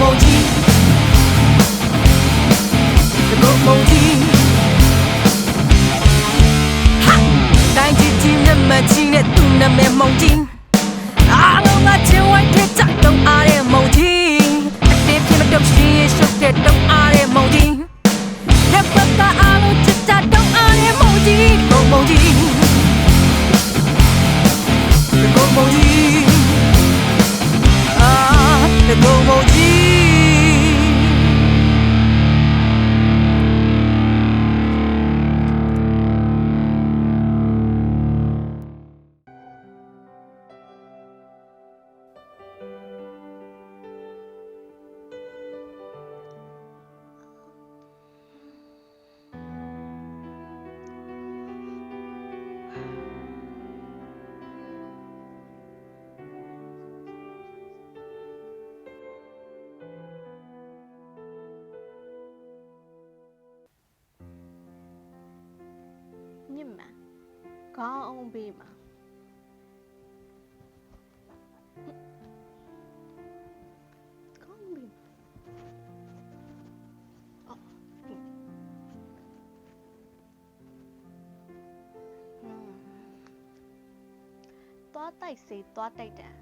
မုံကြီးတကုံမုံကြီးဟာတိုင်းကြီးကြီးနဲ့မကြီး ခေါင်းအောင်ပေးမှာခေါင်းပေးမှာအော်ဟွန်းသွားတိုက်စေသွားတိုက်တယ်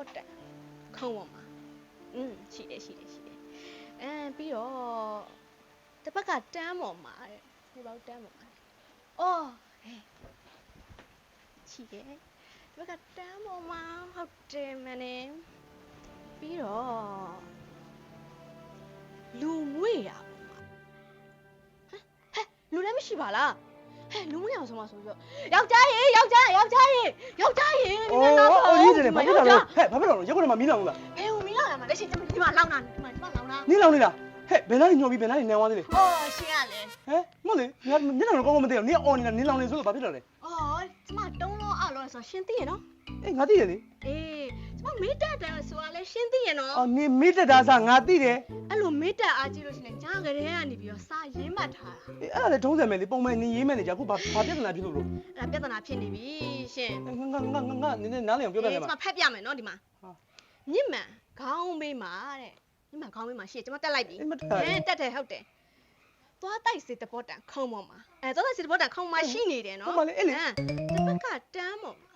စေသဘောတန်ခုံးပေါ်မှာอืมရှိတယ်ရှိတယ်ရှိတယ်အဲပြီးတော့တစ်ပတ်ကတန်းပေါ်မှာတဲ့ဒီဘောက်တန်းပေါ်မှာအော်ဟဲ့ရှိတယ်တစ်ပတ်ကတန်းပေါ်မှာဟုတ်တယ်မနဲ့ပြီးတော့လူမွေရပေါ်မှာဟမ်ဟဲ့လူလည်းမရှိပါလား ဟဲ့လူမရအောင်ဆုံးမဆိုပြီးတော့ယောက်ျားရေယောက်ျားယောက်ျားရေယောက်ျားရေမင်းနာပါအော်ရေးတယ်ဘာဖြစ်လာလဲဟဲ့ဘာဖြစ်လာလဲရက်ကွက်ထဲမှာမီးလောင်လားဘယ်ကိုမီးလောင်ရမှာလဲရှင်ဒီမှာလောင်တာဒီမှာဒီမှာလောင်တာမီးလောင်နေတာဟဲ့ဘယ်နားညှော်ပြီးဘယ်နားနေဝါသေးလဲအော်ရှင်ကလေဟဲ့မဟုတ်လေညညလောင်ကောင်းကောင်းမသိတော့နင်းအော်နေတာနင်းလောင်နေဆိုတော့ဘာဖြစ်လာလဲအော်ကျမတုံးလုံးအောက်လုံးဆိုရှင်သိရနော်အေးငါသိရလေအေးကျမမေးတတ်တယ်ဆိုတာလဲရှင်သိရနော်အော်နင်းမေးတတ်တာဆိုငါသိတယ် မေးတက်အားကြည့်လို့ရှိရင်ကြားကြတဲ့ကနေပြီးတော့စာရင်းမှတ်ထားတာအေးအဲ့ဒါလည်းထုံးစံမယ်လေပုံမှန်နင်းရေးမယ်နေကြအခုဘာဘာပြဿနာဖြစ်လို့လို့အဲ့ဒါပြဿနာဖြစ်နေပြီရှင်ငါငါငါငါနင်းနားလေအောင်ပြောပြအေးရကျမှာမဖတ်ပြမယ်နော်ဒီမှာဟာညစ်မှန်ခေါင်းမေးမှာတဲ့ညစ်မှန်ခေါင်းမေးမှာရှင်ကျမတက်လိုက်ပြီအေးမတက်အဲတက်တယ်ဟုတ်တယ်သွားတိုက်စေတဘောတန်ခုံပေါ်မှာအဲသွားတိုက်စေတဘောတန်ခုံမှာရှိနေတယ်နော်ဟုတ်ပါလေအဲ့လေဟမ်တစ်ဘက်ကတန်းပေါ်မှာ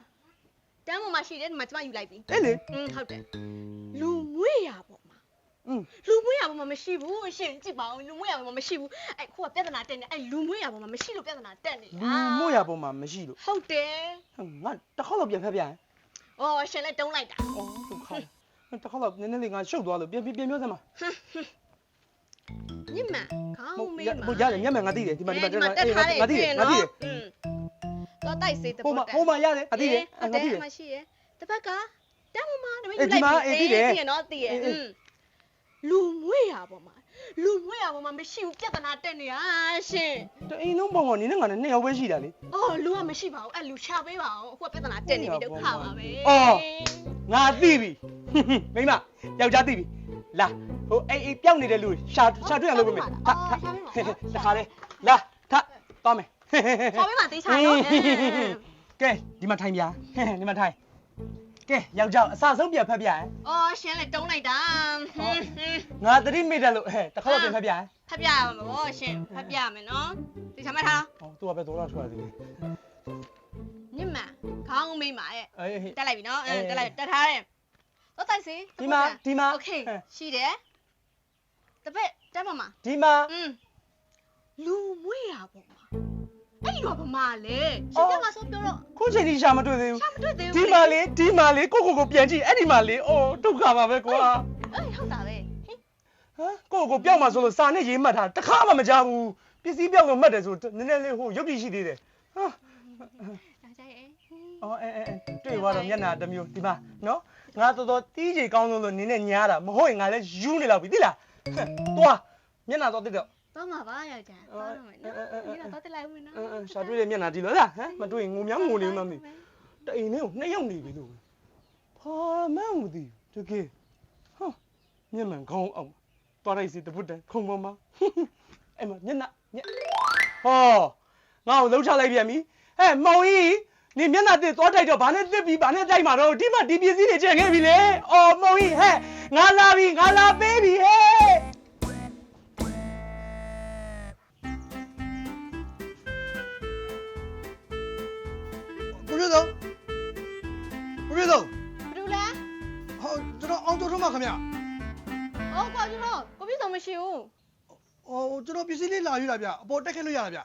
တန်းပေါ်မှာရှိတယ်ဒီမှာကျမယူလိုက်ပြီအေးလေอืมဟုတ်တယ်လူမွေရပေါ်မှာ อืม လူမွေရပေါ်မှာမရှိဘူးရှင်ကြည့်ပါဦးလူမွေရပေါ်မှာမရှိဘူးအဲ့ခုကပြဿနာတက်နေအဲ့လူမွေရပေါ်မှာမရှိလို့ပြဿနာတက်နေ လူမို့ရပုံမှာမရှိလို့ ဟုတ်တယ် ငါတစ်ခေါက်တော့ပြန်ဖက်ပြန် ဩရှင်လည်းတုံးလိုက်တာ အော်ဒုက္ခတစ်ခေါက်တော့နည်းနည်းလေးငါရှုပ်သွားလို့ပြန်ပြန်ပြောစမ်းပါ ညစ်မှန်ခေါင်းမေးမှာ ဟိုရတယ်မျက်မှန်ငါသိတယ်ဒီမှာဒီမှာ ဒီမှာတက်ထားတယ် ငါသိတယ်ငါသိတယ် อืมတော့တိုက်စေတ ဟို ပေါ် မှာ တက် ဟိုမှာရတယ်ငါသိတယ် ဟုတ် ငါ တယ် သိတယ် မရှိရတစ်ဘက်ကတန်းပေါ်မှာဒါပေ အေးဒီမှာအေးသိတယ် သိရနော်သိရ အေးအေး อืม လူမွေရပေါ်မှာလူမွေရပေါ်မှာမရှိဘူးပြဿနာတက်နေတာရှင်တအိမ်လုံးပုံကောင်နင်းနဲ့ငါနဲ့နှစ်ယောက်ပဲရှိတာလေ အော်လူကမရှိပါဘူးအဲ့လူရှာပေးပါအောင်အခုကပြဿနာတက်နေပြီဒုက္ခပါပဲအော် ငါသိပြီမိမယောက်ျားသိပြီလာဟိုအိမ်အိမ်ပြောင်းနေတဲ့လူရှာရှာတွေ့ရလို့ပဲမယ်ထထတခါလေလာထသွားမယ်ရှာပေးပါသိချာနော် ကဲဒီမှာထိုင်ပြဒီမှာထိုင် ကဲယောက်ျားအစဆုံးပြန်ဖက်ပြရင် အော်ရှင်လည်းတုံးလိုက်တာဟွန်းဟွန်း ငါသတိမိတယ်လို့ဟဲ့တခါတော့ပြန်ဖက်ပြရင် ဖတ်ပြရမှာဗောရှင်ဖတ်ပြမယ်နော်သိချာမှတ်ထား ဟောသူကပဲတော်တော်ထွက်ရသေးတယ် ညစ်မှန်ခေါင်းမိမ့်ပါရဲ့ အေးဟေး တက်လိုက်ပြီနော်အဲ အေး တက်လိုက်တက်ထားတယ်တော့တိုက်စီ ဒီမှာဒီမှာ โอเคရှိတယ်တပည့်တက်ပါမှာ ဒီမှာ อืมလူမွေးရပေါ့မှာ အဲ့ဒီတော့ဗမာလေအော်ရှင်ကငါဆိုပြောတော့ခုချိန်ကြီးရှာမတွေ့သေးဘူးရှာမတွေ့သေးဒီဘူးမှာလေဒီမှာလေကိုကိုကိုပြန်ကြည့်အဲ့ဒီမှာလေအိုးဒုက္ခပါပဲကွာအေးဟုတ်တာပဲဟင်ဟမ်ကိုယ့်ကိုယ်ပြောက်မှာဆိုလို့စာနဲ့ရေးမှတ်ထားတခါမှမကြဘူးပစ္စည်းပြောက်လို့မှတ်တယ်ဆိုနည်းနည်းလေးဟိုရုပ်တည်ရှိသေးတယ်ဟာဒါကြိုက်ရဲ့အော်အဲအဲအဲတွေ့သွားတော့မျက်နှာတစ်မျိုးဒီမှာနော်ငါတော်တော်တီးကြီးကောင်းဆုံးလို့နင်းနဲ့ညားတာမဟုတ်ရင်ငါလည်းယူနေလောက်ပြီသိလားဟမ်သွားမျက်နှာတော့တိတော့တော့ မှာပါယောက်ျားတော့တော့မယ်နော်ဒီတော့တက်လိုက်ဝင်နော်အင်းအင်းရှာတွေ့တဲ့မျက်နှာကြည့်လို့လားဟမ်မတွေ့ရင်ငုံများငုံနေမှမသိတအိမ်လေးကိုနှစ်ယောက်နေပြီလို့ဖာမန်းမသိဘူးတကယ်ဟာမျက်မှန်ကောင်းအောင်သွားလိုက်စီတပုတ်တန်ခုံပေါ်မှာအဲ့မှာမျက်နှာညက်ဟောငါ့ကိုလှုပ်ချလိုက်ပြန်ပြီဟဲ့မောင်ကြီးနေမျက်နှာတစ်သွားတိုက်တော့ဘာနဲ့တစ်ပြီးဘာနဲ့တိုက်မှာတော့ဒီမှာဒီပစ္စည်းတွေကျန်ခဲ့ပြီလေအော်မောင်ကြီးဟဲ့ငါလာပြီငါလာပေးပြီဟဲ့ ပါခင်ဗျအော်ကွာကျွန်တော်ကိုပြည့်စုံမရှိဘူးဟောကျွန်တော်ပစ္စည်းလေးလာယူလာဗျအပေါ်တက်ခဲ့လို့ရလားဗျ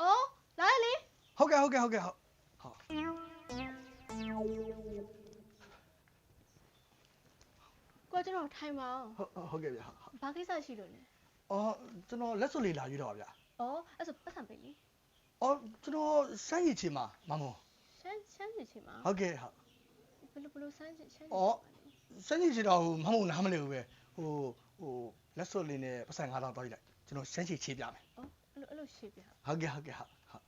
အော်လာရလေဟုတ်ကဲ့ဟုတ်ကဲ့ဟုတ်ကဲ့ဟုတ်ဟုတ်ကွာကျွန်တော်ထိုင်ပါအောင်ဟုတ်ဟုတ်ကဲ့ဗျဟုတ်ဟုတ်ဘာကိစ္စရှိလို့လဲအော်ကျွန်တော်လက်စွပ်လေးလာယူတော့ဗျအော်အဲ့ဆိုပတ်စံပေးလေအော်ကျွန်တော်စမ်းရည်ချင်ပါမမောရှမ်းရှမ်းနေချင်မှာဟုတ်ကဲ့ဟုတ်ဘယ်လိုဘယ်လိုဆန်းချင်ရှမ်းအော် စမ်းရည်ချင်တော့မမောနားမလဲဘူးပဲဟိုဟိုလက်စွပ်လေးနဲ့ပတ်စံ9000တောင်းယူလိုက်ကျွန်တော်စမ်းချည်ချေပြမယ်အော်အဲ့လိုအဲ့လိုရှေ့ပြဟုတ်ကဲ့ဟုတ်ကဲ့ဟုတ်ဟုတ်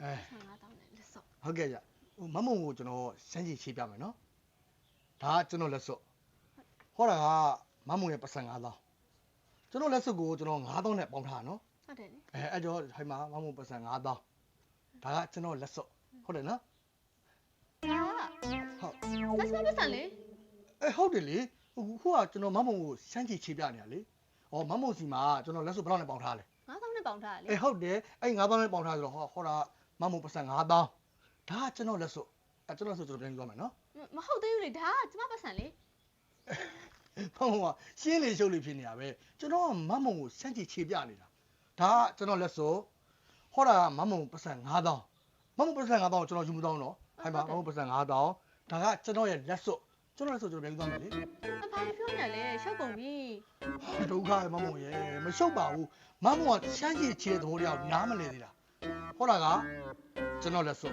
အဲဆန်လာတော့လက်စော့ဟုတ်ကဲ့ကြဟိုမမုံကိုကျွန်တော်စမ်းကြည့်ချေးပြမယ်နော်ဒါကကျွန်တော်လက်စွပ်ဟောတာကမမုံရဲ့ပတ်စံ9000 ကျွန်တော်လက်စွပ်ကိုကျွန်တော်9000နဲ့ပေါင်းထားတာနော်ဟုတ်တယ်လေအဲအဲ့တော့ဟိုမှာမမုံပတ်စံ9000ဒါကကျွန်တော်လက်စွပ်ဟုတ်တယ်နော်ဒါဟုတ်လက်စော့ပတ်စံလေအဲဟုတ်တယ်လေဟိုဟိုကကျွန်တော်မမုံကိုစမ်းကြည့်ချေးပြနေရလေဩမမုံစီမှာကျွန်တော်လက်စွပ်ဘယ်လောက်နဲ့ပေါင်းထားလဲ9000နဲ့ပေါင်ထားလေအဲဟုတ်တယ်အဲ့9000နဲ့ပေါင်းထားဆိုတော့ဟောဟောတာမမုံပတ်စံ9000ဒါကကျွန်တော်လက်စွပ်အဲကျွန်တော်လက်စွပ်ကျွန်တော်ပြန်ယူသွားမယ်နော်မဟုတ်သေးဘူးလေဒါကကျမပတ်စံလေ ဟုတ်ဟုတ်ပါရှင်းလေရှုပ်လေဖြစ်နေတာပဲကျွန်တော်ကမမုံကိုစမ်းကြည့်ခြေပြနေတာဒါကကျွန်တော်လက်စောဟောတာကမမုံပတ်စံ9000မမုံပတ်စံ9000ကိုကျွန်တော်ယူမတော့တော့ဟိုမှာမမုံပတ်စံ9000ဒါကကျွန်တော်ရဲ့လက်စောကျွန်တော်လက်စောကျွန်တော်ပြန်ယူသွားမယ်လေအဘာပြောနေလဲရှောက်ကုန်ပြီဒုက္ခပဲမမုံရဲ့မရှုပ်ပါဘူးမမုံကစမ်းကြည့်ခြေတဲ့သဘောတရားကိုနားမလည်သေးတာဟောတာကကျွန်တော်လက်စော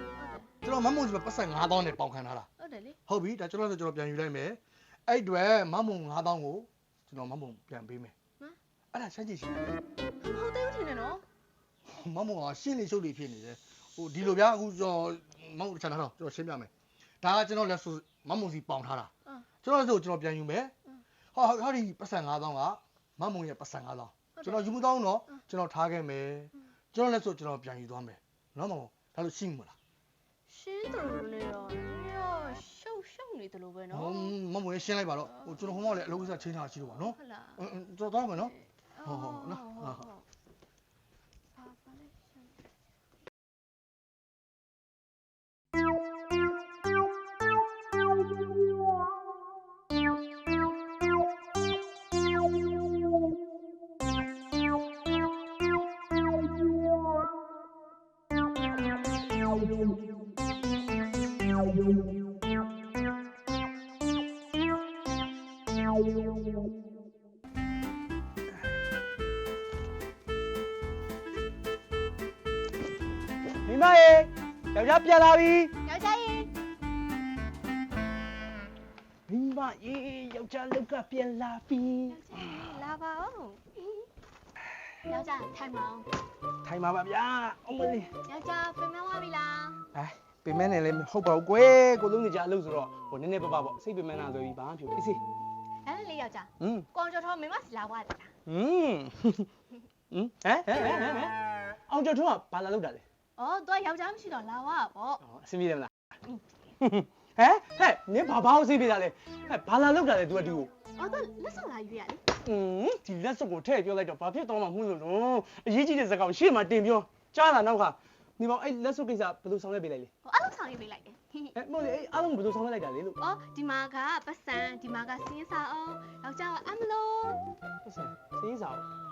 ကျွန်တော်မမုံစီမှာပတ်စံ9000နဲ့ပေါင်ခံထားတာဟုတ်တယ်လေဟုတ်ပြီဒါကျွန်တော်လက်စောကျွန်တော်ပြန်ယူလိုက်မယ် အဲ့အတွေမမုံ9000ကိုကျွန်တော်မမုံပြန်ပေးမယ်အဲ့ဒါစမ်းကြည့်ရှိတယ်မဟုတ်သေးဘူးထင်တယ်နော်မမကရှင်းလေရှုပ်လေဖြစ်နေတယ်ဟိုဒီလိုဗျာအခုကျွန်တော်မမချန်ထားတော့ကျွန်တော်ရှင်းပြမယ်ဒါကကျွန်တော်လက်ဆိုမမစီပေါင်ထားတာကျွန်တော်လက်ဆိုကျွန်တော်ပြန်ယူမယ်ဟောဟောဒီပတ်စံ9000ကမမရဲ့ပတ်စံ9000ကျွန်တော်ယူမတော့တော့ကျွန်တော်ထားခဲ့မယ်ကျွန်တော်လက်ဆိုကျွန်တော်ပြန်ယူသွားမယ်နော်မမဒါလို့ရှင်းမလားရှင်းတယ်လို့လေတော့ရောရှုပ်ရှုပ် နေတယ်လို့ပဲနော်ဟောမမရှင်းလိုက်ပါတော့ဟိုကျွန်တော်ဟိုမောလည်းအလုပ်ကိစ္စချင်းထားရှိလို့ပါနော်ဟုတ်လားကျွန်တော်သွားမယ်နော်ဟုတ်ဟုတ်နော်ဟုတ်ဟုတ် မိမရေယောက်ျားပြန်လာပြီယောက်ျားရေမိမရေယောက်ျားလောက်ကပြန်လာပြီလာပါဦးယောက်ျားထိုင်ပါဦးထိုင်ပါပါဗျာအမလေးယောက်ျားပြင်မသွားပြီလားအဲပြင်မဲနေလည်းမဟုတ်ပါဘူးကွယ်ကိုလုံးနေကြအလုပ်ဆိုတော့ဟိုနည်းနည်းပပပေါ့စိတ်ပြင်မဲနာဆိုပြီးဘာမှဖြစ်အေးစေးအဲ့လေယောက်ျားဟွန်းကောင်ကျော်ထောမင်းမစီလာသွားတယ်လားဟွန်းဟမ်ဟမ်ဟမ်ဟမ်ဟမ်ဟမ်အောင်ကျော်ထွန်းကဘာလာလောက်တာလဲ ဩသူကယောက်ျားမရှိတော့လာဝါပေါ့ဟောအဆင်ပြေတယ်မလားဟဲ့ဟဲ့နင်ဘာဘာအဆင်ပြေတာလဲဟဲ့ဘာလာလောက်တာလဲ तू ကဒီကိုဩသူလက်ဆောင်လာယူရလေอืมဒီလက်စုပ်ကိုထည့်ပြောလိုက်တော့ဘာဖြစ်တော့မှမဟုတ်လို့နော်အရေးကြီးတဲ့စကားကိုရှေ့မှာတင်ပြောကြားလာနောက်ခါဒီမောင်အဲ့လက်စုပ်ကိစ္စဘယ်လိုဆောင်ရွက်ပေးလိုက်လဲဟိုအဲ့လိုဆောင်ရွက်ပေးလိုက်တယ်အဲ့မဟုတ်လေအဲ့အားလုံးဘယ်လိုဆောင်ရွက်လိုက်တာလဲလို့ဩဒီမှာကပတ်စံဒီမှာကစင်းစားအောင်ယောက်ျားကအမလို့ပတ်စံစင်းစားအောင်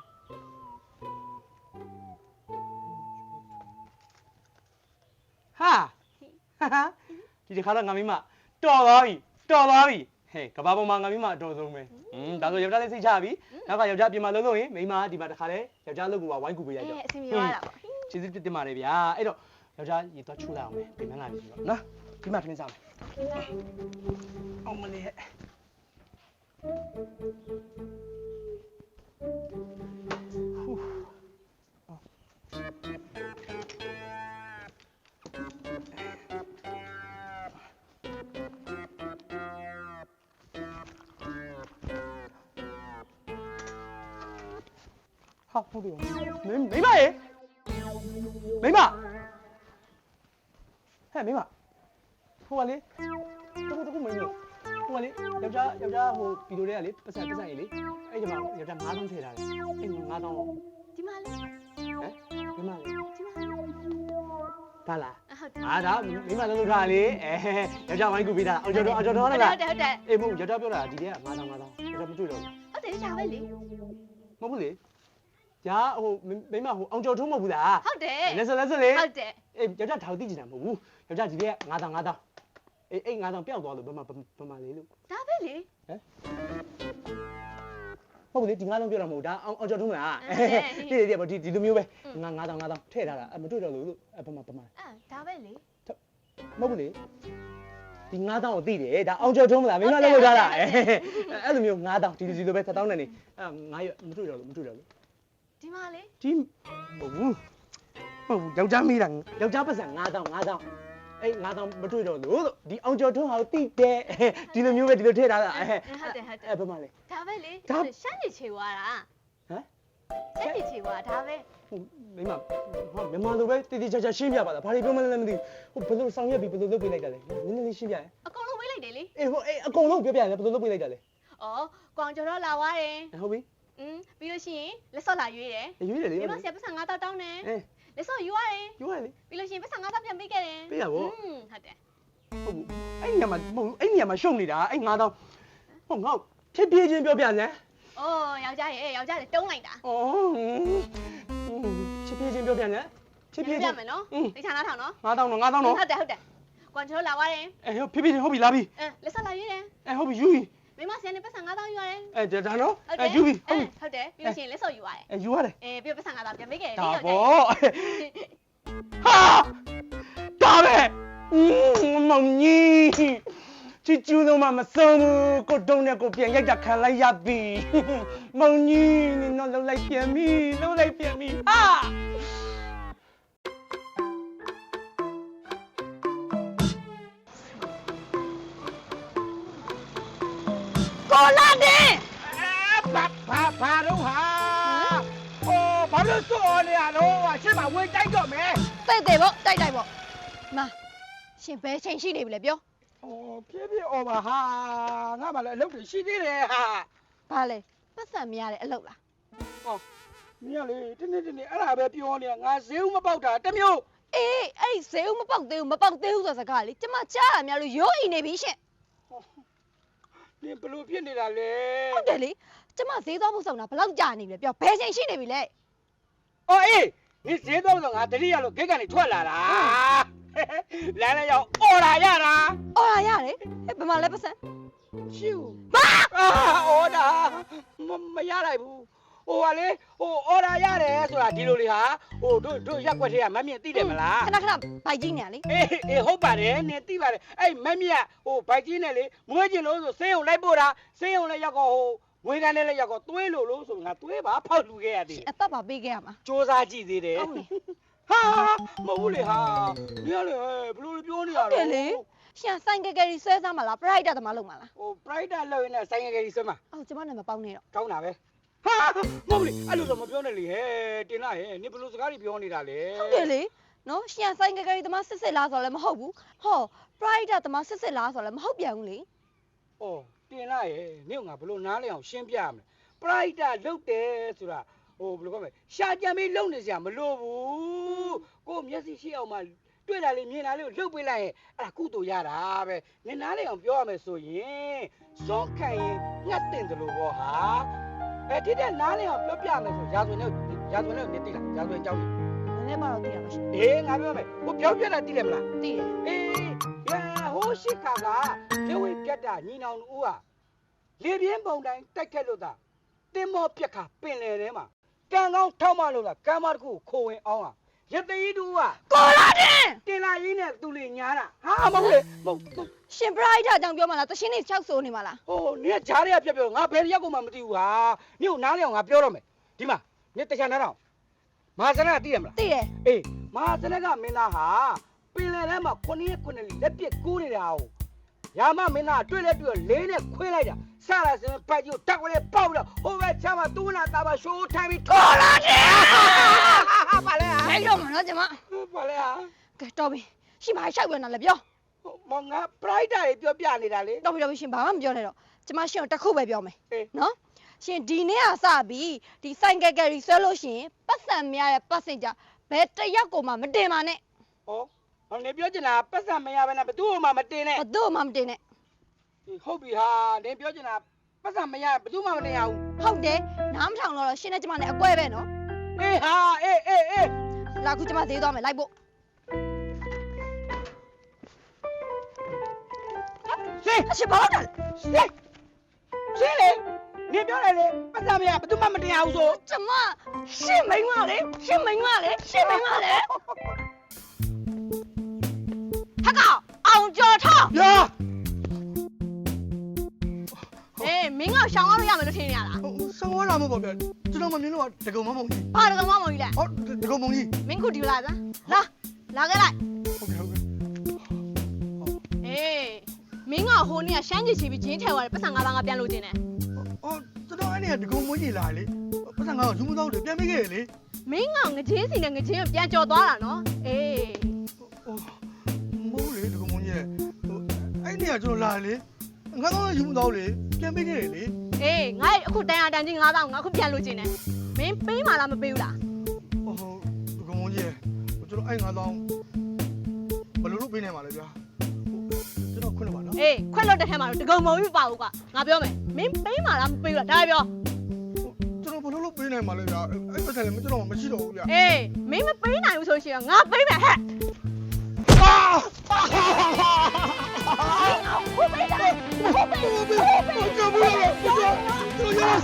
ဟာဟာဒီတစ်ခါတော့ငါမိမတော်သွားပြီတော်သွားပြီဟဲ့ကဘာပေါ်မှာငါမိမအတော်ဆုံးပဲอืมဒါဆိုယောက်ျားလေးစိတ်ချပြီနောက်ကယောက်ျားပြင်မှာလုံးလုံးရင်မိမကဒီမှာတစ်ခါလဲယောက်ျားလုပ်ကူပါဝိုင်းကူပေးရအေးကြောအဆင်ပြေသွားတာပေါ့ကျေးဇူးတင်ပါတယ်ဗျာအဲ့တော့ယောက်ျားရေသွားချူလိုက်အောင်ပဲပြင်မလာပြီဆိုတော့နော်ဒီမှာထမင်းစားမယ်အောင်မလေးဟဲ့ဟူး ဟာဟုတ်တယ်မင်းမိမရေမိမဟဲ့မိမဟိုကလေတကူတကူမင်းတို့ဟိုကလေယောက်ျားယောက်ျားဟိုဗီဒီယိုတွေကလေပတ်စံပတ်စံရေးလေအဲ့ဒီမှာယောက်ျား9000ထည့်ထားတယ်အဲ့9000ဒီမှာလေဟမ်မိမလေဒီမှာလေဘာလားဟုတ်တယ်အာဒါမိမလုံးလုံးထားလေအဲယောက်ျားဝိုင်းကူပေးတာအောင်ကျော်တော့အောင်ကျော်တော့ဟုတ်လားတယ်ဟုတ်တယ်အေးမဟုတ်ယောက်ျားပြောတာဒီတည်းက9000 9000ယောက်ျားမတွေ့တော့ဘူးဟုတ်တယ်ဒါပဲလေမဟုတ်ဘူးလေ ညာဟိုမိမဟိုအောင်ကျော်ထုံးမဟုတ်ဘူးလားဟုတ်တယ်လက်စလက်စလေဟုတ်တယ်အေးယောက်ျားထောက်သိချင်တာမဟုတ်ဘူးယောက်ျားဒီတည်းက9000 9000အေးအဲ့9000ပျောက်သွားလို့ဘယ်မှာဘယ်မှာလေးလို့ဒါပဲလေဟုတ်ဘူးလေဒီ9000ပြောတာမဟုတ်ဒါအောင်အောင်ကျော်ထုံးမလားဒီဒီဒီဒီလိုမျိုးပဲငါ9000 9000ထည့်ထားတာအမတွေ့တော့လို့လို့ဘယ်မှာဘယ်မှာအာဒါပဲလေမဟုတ်ဘူးလေဒီ9000ကိုသိတယ်ဒါအောင်ကျော်ထုံးမလားမိမလုံးလုံးထားတာအဲ့လိုမျိုး9000ဒီဒီလိုပဲ1000နဲ့နေအဲ့ငါရမတွေ့တော့လို့မတွေ့တော့လို့ ဒီမှာလေဒီမဟုတ်ဘူးမဟုတ်ဘူးယောက်ျားမိတာယောက်ျားပတ်စံ9000 9000အဲ့9000မတွေ့တော့လို့လို့ဒီအောင်ကျော်ထုံးဟာကိုသိတယ်ဒီလိုမျိုးပဲဒီလိုထည့်ထားတာအဲဟုတ်တယ်ဟုတ်တယ်အဲ့ဘယ်မှာလဲဒါပဲလေဒါရှမ်းနေချေွာတာဟမ်ရှမ်းနေချေွာဒါပဲဟိုမိမဟာမြန်မာလိုပဲတည်တည်ချာချာရှင်းပြပါလားဘာတွေပြောမှလည်းမသိဘူးဟိုဘယ်လိုဆောင်ရွက်ပြီးဘယ်လိုလုပ်ပေးလိုက်တာလဲနည်းနည်းလေးရှင်းပြရင်အကုန်လုံးဝေးလိုက်တယ်လေအေးဟိုအေးအကုန်လုံးပြောပြရင်လည်းဘယ်လိုလုပ်ပေးလိုက်တာလဲဩကွန်ကျော်တော့လာသွားတယ်ဟုတ်ပြီ อืมပြီးလို့ရှိရင်လက်စော့လာရွေးတယ် ရွေးတယ်လေ ဒီမှာဆရာပတ်စံ9000တောင်းတယ် အေး လက်စော့ယူရတယ် ရွေးရလေ ပြီးလို့ရှိရင်ပတ်စံ9000ပြန်ပေးခဲ့တယ် ပေးရဗော อืมဟုတ်တယ် ဟုတ်ဘူးအဲ့ညမှာမဟုတ်အဲ့ညမှာရှုံနေတာအဲ့9000ဟုတ်ငါ့ဖြည်းဖြည်းချင်းပြောပြစမ်း ဩယောက်ျားရဲ့ယောက်ျားရဲ့တုံးလိုက်တာ อ๋อချစ်ပြေးချင်းပြောပြနေချစ်ပြေး ပြ ချင်း မယ်နော် อืม သိချာနားထောင်နော် 9000တော့9000တော့ ဟုတ်တယ်ဟုတ်တယ်ကွန်ကျော်လာသွားတယ် အဲဟုတ်ဖြည်းဖြည်းချင်းဟုတ်ပြီလာပြီ အဲလက်စော့လာရွေးတယ် အဲဟုတ်ပြီယူပြီ မိမဆရာနေပတ်စံ9000ယူရတယ်အဲဒါနော်ဟုတ်အဲတယ်ယူပြီဟုတ်ပြီဟုတ်တယ်ပြီးလို့ရှိရင်လက်စော့ယူရတယ်အဲယူရတယ်အဲပြီးတော့ပတ်စံ9000ပြန်ပေးခဲ့တယ်ဒါလေယောက်ျားပေါ့ဟာဒါပဲอืมမောင်ကြီးချစ်ကျူးလုံးမမဆုံးဘူးကိုတုံးနဲ့ကိုပြန်ရိုက်တာခံလိုက်ရပြီမောင်ကြီးနင်တော့လှုပ်လိုက်ပြန်ပြီလှုပ်လိုက်ပြန်ပြီဟာ ကိုလာတယ်ဘာဘာဘာတော့ဟာဟိုဘာလို့စောနေရတော့ဟာရှင်းမဝင်တိုက်တော့မယ်တဲ့တဲ့ပေါ့တိုက်တိုက်ပေါ့မရှင်ဘဲချိန်ရှိနေပြီလေပြောဟိုဖြည်းဖြည်းអော်ပါဟာငါမှလည်းအလုပ်တွေရှိသေးတယ်ဟာဘာလဲပတ်စံမရတဲ့အလုပ်လားမင်းကလေတနေ့တနေ့အဲ့ဒါပဲပြောနေတာငါဈေးဥမပေါက်တာတစ်မျိုးအေးအဲ့ဒီဈေးဦးမပေါက်သေးဘူးမပေါက်သေးဘူးဆိုတဲ့စကားလေကျမကြားရများလို့ရိုးအိမ်နေပြီရှင် နင်ဘလို့ဖြစ်နေတာလဲဟုတ်တယ်လေကျမဈေးသွားဖို့ဆောင်တာဘယ်လောက်ကြာနေပြီလဲပြောဘဲချိန်ရှိနေပြီလေအော်အေးနင်ဈေးတော့ဆိုငါတတိယလို့ဂိတ်ကနေထွက်လာတာလမ်းလည်းရောက်អော်လာရတာအော်ရရတယ်ဟဲ့ဘယ်မှာလဲပတ်စံရှိဘူးဘာအာအော်တာမမရလိုက်ဘူး ဟိုကလေဟိုအော်ဒါရတယ်ဆိုတာဒီလိုလေဟာဟိုတို့တို့ရက်ွက်ထဲကမမြင်သိတယ်မလားခဏခဏဘိုက်ကြီးနေရလေအေးအေးဟုတ်ပါတယ်နင်သိပါတယ်အဲ့မက်မြတ်ဟိုဘိုက်ကြီးနဲ့လေမွေးကျင်လို့ဆိုဆေးရုံလိုက်ပို့တာဆေးရုံလည်းရောက်တော့ဟိုမွေးကန်းနဲ့လည်းရောက်တော့သွေးလို့လို့ဆိုငါသွေးပါဖောက်လူခဲ့ရသေးတယ်အသက်ပါပေးခဲ့ရမှာစူးစားကြည့်သေးတယ်ဟုတ်လေဟာမဟုတ်ဘူးလေဟာနင်ကလေဟဲ့ဘယ်လိုလဲပြောနေရဟုတ်တော့တယ်လေရှင်ဆိုင်ကယ်ကယ်ရီဆွဲစားမလားပရိုက်တာတမလုပ်မလားဟို brighter လောက်ရင်လည်းဆိုင်ငယ်ကြီးဆွဲမှာအော်ကျမနဲ့မပေါင်းနဲ့တော့ကောင်းတာပဲ ဟာမဟုတ်ဘူးလေအဲ့လိုတော့မပြောနဲ့လေဟဲ့တင်လာဟဲ့နင်ဘယ်လိုစကားတွေပြောနေတာလဲဟုတ်တယ်လေနော်ရှင်ဆိုင်ကယ်ကယ်ရီတမစစ်စစ်လားဆိုတော့လည်းမဟုတ်ဘူးဟောပရိုက်တာတမစစ်စစ်လားဆိုတော့လည်းမဟုတ်ပြန်ဘူးလေ။အော်တင်လာရဲ့နင့်ကငါဘလို့နားလဲအောင်ရှင်းပြရမလဲ။ Pride လုတ်တယ်ဆိုတာဟိုဘယ်လိုကောမလဲရှာကြံပြီးလုံနေစရာမလိုဘူး။ကိုယ်မျက်စိရှိအောင်မှတွေ့တာလေးမြင်တာလေးကိုလှုပ်ပေးလိုက်ရင်အဲ့ဒါကုသိုလ်ရတာပဲ။နင်နားလဲအောင်ပြောရမယ်ဆိုရင်ဇွန်ခံရင်ငတ်တင်တယ်လို့ပေါ့ဟာ။ အဲဒီတဲ့နားလဲအောင်ပြောပြမယ်ဆိုရာဇဝင်နဲ့ရာဇဝင်နဲ့နေတိလားရာဇဝင်ကြောင်းလေးနည်းနည်းမှတော့သိရမှာရှင်အေးငါပြောမယ်ဟိုပြောပြတာတိတယ်မလားသိတယ်အေးရာဟိုရှိခါကလေဝိပြတ်တာညီနောင်ဦးဟာလေပြင်းပုံတိုင်းတိုက်ခက်လို့သာတင်းမောပြက်ခါပင်လေထဲမှာကံကောင်းထောက်မလို့လားကံမတစ်ခုခိုးဝင်အောင်ဟာ ရတည်တူကကိုလာတယ်တင်လာရင်းနဲ့သူလေညားတာဟာမဟုတ်လေမဟုတ်ဘူးရှင်ပရိုက်တာအကြောင်းပြောမှလားတရှင်းနေ6ဆိုနေမှာလားဟိုနင်ကဂျားတွေကပြက်ပြက်ငါဘယ်ရက်ကိုမှမသိဘူးဟာနင့်ကိုနားလေအောင်ငါပြောတော့မယ်ဒီမှာနင်တခြားနားတော့မဟာစနကသိရမလားသိတယ်အေးမဟာစနကမင်းသားဟာပင်လယ်ထဲမှာ9ရက်9ရက်လက်ပြက်ကူးနေတာကိုရာမမင်းသားတွေ့လဲတွေ့လေးနဲ့ခွေးလိုက်တာစလာစင်ပိုက်ကြီးကိုတက်ခွေးပေါက်ပြီးတော့ဟိုဘက်ချမ်းမှာသူ့နာသားပါရှိုးထိုင်ပြီးထော်လာတယ်ပါလေဟာလိုက်တော့ မှာနော်ကျမပါလေဟာကဲတော်ပြီရှင်မရှိုက်ဝင်တာလည်းပြောမောင်ငါပရိုက်တာတွေပြောပြနေတာလေတော်ပြီတော်ပြီရှင်ဘာမှမပြောနဲ့တော့ကျမရှင်ကိုတစ်ခုပဲပြောမယ်အေးနော်ရှင်ဒီနေ့ကစပြီးဒီဆိုင်ကယ်ကယ်ရီဆွဲလို့ရှရင်ပတ်စံမရတဲ့ပတ်စင်ကြဘယ်တစ်ယောက်ကိုမှမတင်ပါနဲ့ဟောဟောနေပြောချင်တာပတ်စံမရဘဲနဲ့ဘသူ့မှမတင်နဲ့ဘသူ့မှမတင်နဲ့ဟုတ်ပြီဟာနေပြောချင်တာပတ်စံမရဘသူ့မှမတင်ရဘူးဟုတ်တယ်နားမထောင်တော့ရှင်နဲ့ကျမနဲ့အကွဲပဲနော်အေးဟာအေးအေးအေး လာခုကျမသေးသွားမယ်လိုက်ဖို့ရှင်းအရှင်ဘာလို့တာလဲရှင်းရှင်းလေနေပြောတယ်လေပတ်စံမရဘသူ့မှမတင်ရဘူးဆိုကျမရှင်မိန်မလေရှင်မိန်မလေရှင်မိန်မလေဟကောင်အောင်ကျော်ထောင်းဗျာ မင်းကရှောင်းရလို့ရမယ်လို့ထင်နေရလားဟိုဆောင်းသွားတာမဟုတ်ပါဗျာကျွန်တော်မမြင်လို့ကတကုံမမုံကြီးဘာတကောင်မမုံကြီးလဲဟောတကုံမုံကြီးမင်းခုဒီလာစမ်းလာလာခဲ့လိုက်ဟုတ်ကဲ့ဟုတ်ကဲ့အေးမင်းကဟိုနေ့ကရှမ်းကြီးချီပြီးဂျင်းထဲသွားတယ်ပတ်စံ၅ပါးငါပြန်လို့တင်တယ်အော်ကျွန်တော်အဲ့ဒီကတကုံမုံကြီးလာလေပတ်စံကတော့ယူမတော့လေပြန်ပေးခဲ့လေမင်းကငကြင်းစီနဲ့ငကြင်းကိုပြန်ကြော်သွားတာနော်အေးဟိုမိုးလေတကုံမုံကြီးဟိုအဲ့ဒီကကျွန်တော်လာလေ ငါတော့ယူမတော့လေပြန်ပေးခဲ့လေအေးငါ့အခုတန်ရတန်ချင်း၅ပါးငါခုပြန်လို့တင်တယ်မင်းပေးမှလားမပေးဘူးလားဟိုတကုံမုံကြီးကျွန်တော်အဲ့ငါတော့ဘယ်လိုလုပ်ပေးနိုင်မှာလဲဗျာကျွန်တော်ခွင့်လို့ပါနော်အေးခွက်လွတ်တဲ့ထဲမှာတော့တကုံမုံကြီးပါဘူးကွာငါပြောမယ်မင်းပေးမှလားမပေးဘူးလားဒါပြောကျွန်တော်ဘယ်လိုလုပ်ပေးနိုင်မှာလဲဗျာအဲ့ပတ်စံလည်းကျွန်တော်မရှိတော့ဘူးဗျာအေးမင်းမပေးနိုင်ဘူးဆိုရှင်ငါပေးမယ်ဟဲ့အာ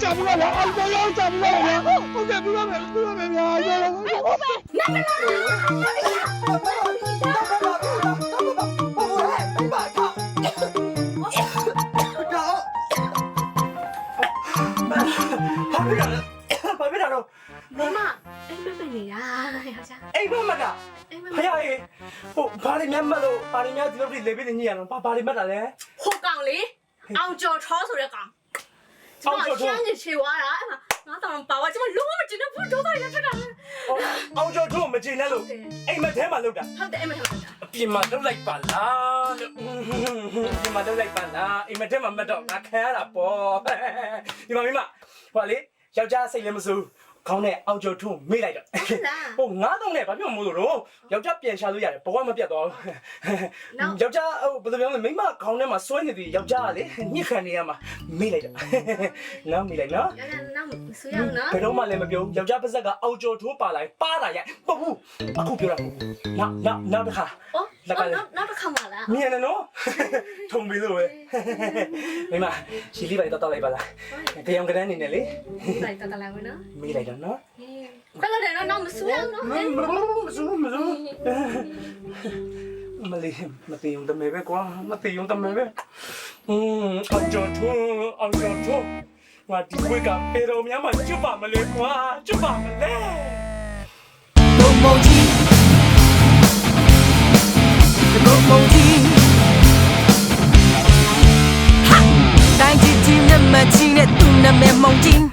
ကျွန်တော်ရရှာဘူးလေအဲ့ကျွန်တော်ရရှာဘူးလေဟုတ်ကဲ့ဘူးလေဘူးလေဗျာရရဟုတ်ပေးဘာဖြစ်တာလဲဘာဖြစ်တာတော့မမအိမ်မက်မက်နေတာယောက်ျားအိမ်မက်မက်ကအိမ်မက်ဖယားရေဟိုဘာတွေများမက်လို့ဘာတွေများဒီလိုတွေလေပေးနေညရအောင်ဘာဘာတွေမက်တာလဲဟိုကောင်လေအောင်ကျော်ထောဆိုတဲ့ကောင် ကျမရှမ်းကြီးချေသွားတာအဲ့မှာငါတောင်ပါဝါကျမလုံးဝမကျင်တဲ့ဘူးဒေါသရထက်တာအောင်ကျော်တို့မကြည်နဲ့လို့အိမ်မက်ထဲမှာလောက်တာဟုတ်တယ်အိမ်မက်ထောက်တာအပြင်မှာလောက်လိုက်ပါလားလို့အပြင်မှာလောက်လိုက်ပါလားအိမ်မက်ထဲမှာမက်တော့ငါခံရတာပေါ့ဒီမှာမိမဟိုလေယောက်ျားစိတ်လည်းမစိုး ခေါင်းနဲ့အောင်ကျော်ထုံးမေ့လိုက်တော့ဟိုငါးတော့နဲ့ဘာဖြစ်မို့လို့တော့ယောက်ျားပြန်ရှာလို့ရတယ်ဘဝမပြတ်သွားဘူးယောက်ျားဟိုဘယ်လိုပြောမလဲမိန်းမခေါင်းထဲမှာစွဲနေသည်ယောက်ျားကလေညှစ်ခံနေရမှာမေ့လိုက်တော့နော်မေ့လိုက်နော်ယောက်ျားနောက်ဆူရအောင်နော်ဘယ်တော့မှလည်းမပြောဘူးယောက်ျားပါဇက်ကအောက်ကျော်ထိုးပါလိုက်ပါလာရိုက်ပုတ်ဘူးအခုပြောတာမဟုတ်ဘူးနောက်နောက်နောက်တစ်ခါ အော်နောက်နောက်တစ်ခါမှလားမြင်တယ်နော်ထုံပြီလို့ပဲမိမရှီလေးပါတော့တော့လိုက်ပါလားတရားကတန်းနေနဲ့လေလိုက်တော့တလာဝင်နော်မေ့လိုက်တော့နော်ဘယ်လိုလဲနော်နောက်မဆူရအောင်နော်မမစူးမစူးမလေးမတေးုံတမဲပဲကွာမတေးုံတမဲပဲอืมအောင်ကျော်ထွန်းအောင်ကျော်ထွန်းငါဒီဘွေကပေတော်များမှကျွတ်ပါမလဲကွာကျွတ်ပါမလဲ ဘုံဘုံကြီးဟာတိုင်းကြီးကြီးနဲ့မကြီးနဲ့သူနာမည်မုံကြီး